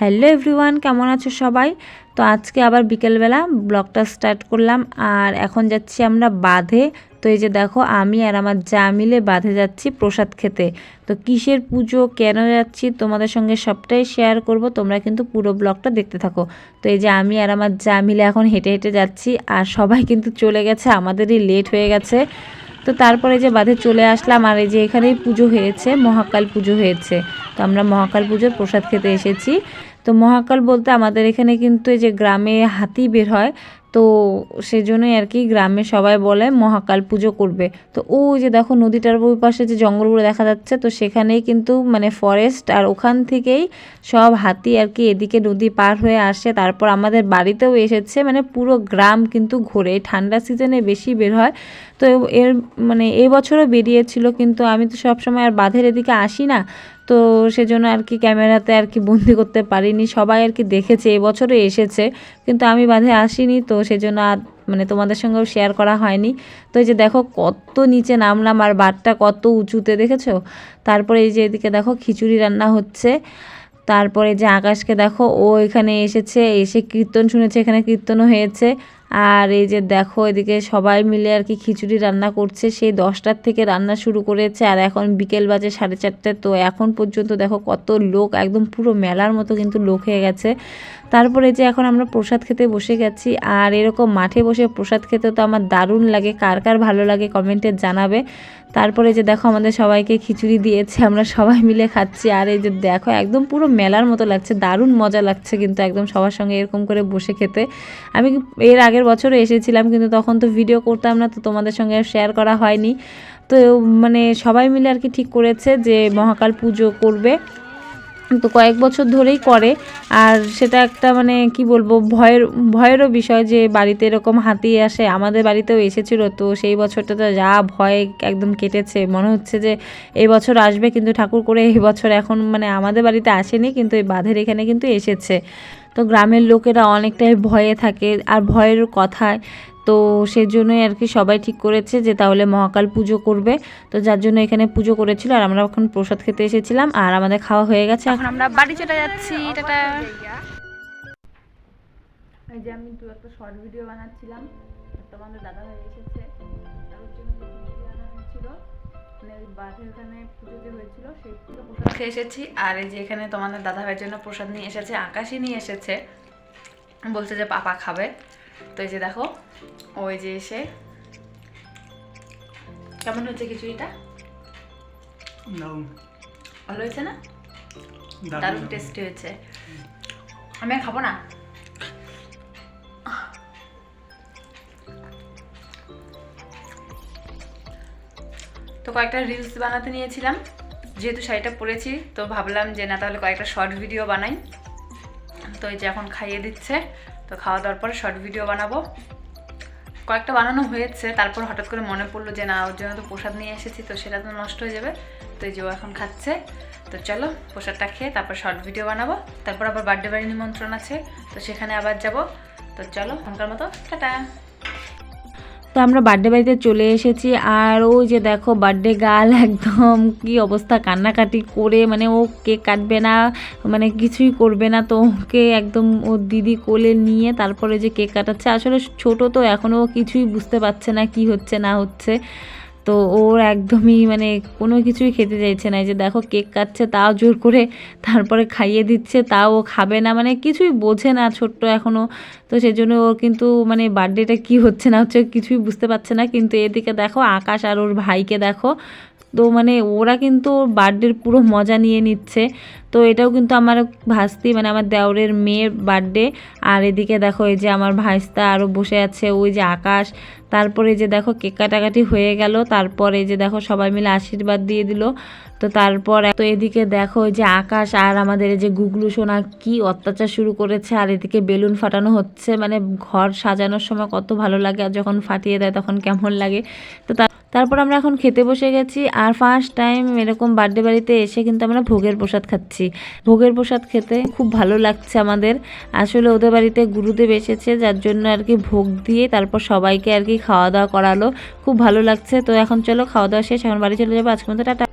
Hello everyone, কেমন আছো সবাই? তো আজকে আবার বিকেলবেলা ব্লগটা স্টার্ট করলাম, আর এখন যাচ্ছি আমরা বাঁধে। তো এই যে দেখো, আমি আর আমার যা মিলে বাঁধে যাচ্ছি প্রসাদ খেতে। তো কিসের পুজো, কেন যাচ্ছি তোমাদের সঙ্গে সবটাই শেয়ার করব, তোমরা কিন্তু পুরো ব্লগটা দেখতে থাকো। তো এই যে আমি আর আমার যা মিলে এখন হেঁটে হেঁটে যাচ্ছি, আর সবাই কিন্তু চলে গেছে, আমাদেরই লেট হয়ে গেছে। তো তারপরে যে বাঁধে চলে আসলাম, আর এই যে এখানেই পুজো হয়েছে, মহাকাল পুজো হয়েছে। তো আমরা মহাকাল পুজোর প্রসাদ খেতে এসেছি। তো মহাকাল বলতে আমাদের এখানে কিন্তু এই যে গ্রামে হাতি বের হয়, তো সেজন্যই আর কি গ্রামে সবাই বলে মহাকাল পুজো করবে। তো ওই যে দেখো নদীটার ওই পাশে যে জঙ্গলগুলো দেখা যাচ্ছে, তো সেখানেই কিন্তু মানে ফরেস্ট আর ওখান থেকেই সব হাতি আর কি এদিকে নদী পার হয়ে আসে। তারপর আমাদের বাড়িতেও এসেছে মানে পুরো গ্রাম কিন্তু ঘোরে। ঠান্ডা সিজনে বেশি বের হয়। তো এর মানে এবছরও বেরিয়েছিল, কিন্তু আমি তো সবসময় আর বাঁধের এদিকে আসি না। তো সেজন্য আর কি ক্যামেরাতে আর কি বন্দি করতে পারিনি। সবাই আর কি দেখেছে এবছরও এসেছে, কিন্তু আমি বাঁধে আসিনি, তো সেজন্য আর মানে তোমাদের সঙ্গেও শেয়ার করা হয়নি। তো এই যে দেখো কত নিচে নামলাম আর বারটা কত উঁচুতে, দেখেছ? তারপরে এই যে এদিকে দেখো খিচুড়ি রান্না হচ্ছে। তারপরে যে আকাশকে দেখো, ও এখানে এসেছে, এসে কীর্তন শুনেছে, এখানে কীর্তনও হয়েছে। আর এই যে দেখো, এদিকে সবাই মিলে আর কি খিচুড়ি রান্না করছে। সেই দশটার থেকে রান্না শুরু করেছে, আর এখন বিকেল বাজে সাড়ে চারটে। তো এখন পর্যন্ত দেখো কত লোক, একদম পুরো মেলার মতো কিন্তু লোক হয়ে গেছে। তারপরে যে এখন আমরা প্রসাদ খেতে বসে গেছি, আর এরকম মাঠে বসে প্রসাদ খেতে তো আমার দারুণ লাগে। কার কার ভালো লাগে কমেন্টে জানাবে। তারপরে যে দেখো আমাদের সবাইকে খিচুড়ি দিয়েছে, আমরা সবাই মিলে খাচ্ছি। আর এই যে দেখো একদম পুরো মেলার মতো লাগছে, দারুণ মজা লাগছে কিন্তু একদম সবার সঙ্গে এরকম করে বসে খেতে। আমি এর আগের বছরও এসেছিলাম কিন্তু তখন তো ভিডিও করতাম না, তো তোমাদের সঙ্গে শেয়ার করা হয়নি। তো মানে সবাই মিলে আর কি ঠিক করেছে যে মহাকাল পুজো করবে। তো কয়েক বছর ধরেই করে। আর সেটা একটা মানে কি বলব, ভয়ের, ভয়েরও বিষয় যে বাড়িতে এরকম হাতি আসে, আমাদের বাড়িতেও এসেছিল। তো সেই বছরটা তো যা ভয় একদম কেটেছে। মনে হচ্ছে যে এই বছর আসবে, কিন্তু ঠাকুর করে এই বছর এখন মানে আমাদের বাড়িতে আসেনি, কিন্তু এই বাঁধের এখানে কিন্তু এসেছে। তো গ্রামের লোকেরা অনেকটাই ভয়ে থাকে আর ভয়ের কথায়। তো সেজন্যই আর কি সবাই ঠিক করেছে যে তাহলে মহাকাল পুজো করবে। তো যার জন্য এখানে পুজো করেছিল আর আমরা এখন প্রসাদ খেতে এসেছিলাম আর আমাদের খাওয়া হয়ে গেছে। এখন আমরা বাড়ি চলে যাচ্ছি। টাটা। এই যে আমি দু একটা শর্ট ভিডিও বানাচ্ছিলাম। তোমাদের দাদা ভাই এসেছে। তার জন্য ভিডিও হয়েছিল মানে ওই বাঁধের ওখানে পুজো যে হয়েছিল সেই পুজো প্রসাদ খেয়ে এসেছি। আর এই যে এখানে তোমাদের দাদা ভাইয়ের জন্য প্রসাদ নিয়ে এসেছে আকাশই নিয়ে এসেছে। বলছে যে পাপা খাবে। তো এই যে দেখো ওই যে এসে কেমন হয়েছে খিচুড়িটা? ভালো হয়েছে না? দারুণ টেস্টি হয়েছে। আমি আর খাব না? তো কয়েকটা রিলস বানাতে নিয়েছিলাম। যেহেতু শাড়িটা পরেছি, তো ভাবলাম যে না, তাহলে কয়েকটা শর্ট ভিডিও বানাই। তো এই যে এখন খাইয়ে দিচ্ছে, তো খাওয়া দাওয়ার পরে শর্ট ভিডিও বানাবো। কয়েকটা বানানো হয়েছে, তারপর হঠাৎ করে মনে পড়ল যে না, ওর জন্য তো প্রসাদ নিয়ে এসেছি, তো সেটা তো নষ্ট হয়ে যাবে। তো এই যে ও এখন খাচ্ছে। তো চলো, প্রসাদটা খেয়ে তারপর শর্ট ভিডিও বানাবো। তারপর আবার বার্থডে বাড়ি নিমন্ত্রণ আছে, তো সেখানে আবার যাব। তো চলো, এখনকার মতো, টাটা! তো আমরা বার্থডে বাড়িতে চলে এসেছি আর ওই যে দেখো বার্থডে গাল একদম কি অবস্থা কান্নাকাটি করে মানে ও কেক কাটবে না মানে কিছুই করবে না, তো ওকে একদম ও দিদি কোলে নিয়ে তারপরে যে কেক কাটাচ্ছে, আসলে ছোট তো এখনও কিছুই বুঝতে পারছে না কি হচ্ছে না হচ্ছে। তো ওর একদমই মানে কোনো কিছুই খেতে চাইছে না। যে দেখো কেক কাটছে, তাও জোর করে তারপরে খাইয়ে দিচ্ছে, তাও ও খাবে না মানে কিছুই বোঝে না ছোট্ট এখনও তো সেজন্য ওর কিন্তু মানে বার্থডেটা কি হচ্ছে না হচ্ছে কিছুই বুঝতে পারছে না। কিন্তু এদিকে দেখো আকাশ আর ওর ভাইকে দেখো তো মানে ওরা কিন্তু বার্থডের পুরো মজা নিয়ে নিচ্ছে। তো এটাও কিন্তু আমার ভাস্তি মানে আমার দেওরের মেয়ের বার্থডে। আর এদিকে দেখো এই যে আমার ভাইস্তা আরও বসে আছে, ওই যে আকাশ। তারপরে যে দেখো কেক কাটাকাটি হয়ে গেল, তারপরে যে দেখো সবাই মিলে আশীর্বাদ দিয়ে দিল। তো তারপর তো এদিকে দেখো যে আকাশ আর আমাদের এই যে গুগলু সোনা কি অত্যাচার শুরু করেছে, আর এদিকে বেলুন ফাটানো হচ্ছে। মানে ঘর সাজানোর সময় কত ভালো লাগে, আর যখন ফাটিয়ে দেয় তখন কেমন লাগে। তো তার তারপর আমরা এখন খেতে বসে গেছি আর ফার্স্ট টাইম এরকম বার্থডে বাড়িতে এসে কিন্তু আমরা ভোগের প্রসাদ খাচ্ছি। ভোগের প্রসাদ খেতে খুব ভালো লাগছে আমাদের। আসলে ওদের বাড়িতে গুরুদেব এসেছে, যার জন্য আর কি ভোগ দিয়ে তারপর সবাইকে আর কি খাওয়া দাওয়া করালো। খুব ভালো লাগছে। তো এখন চলো খাওয়া দাওয়া শেষ, এখন বাড়ি চলে যাব। আজকের মতো টাটা।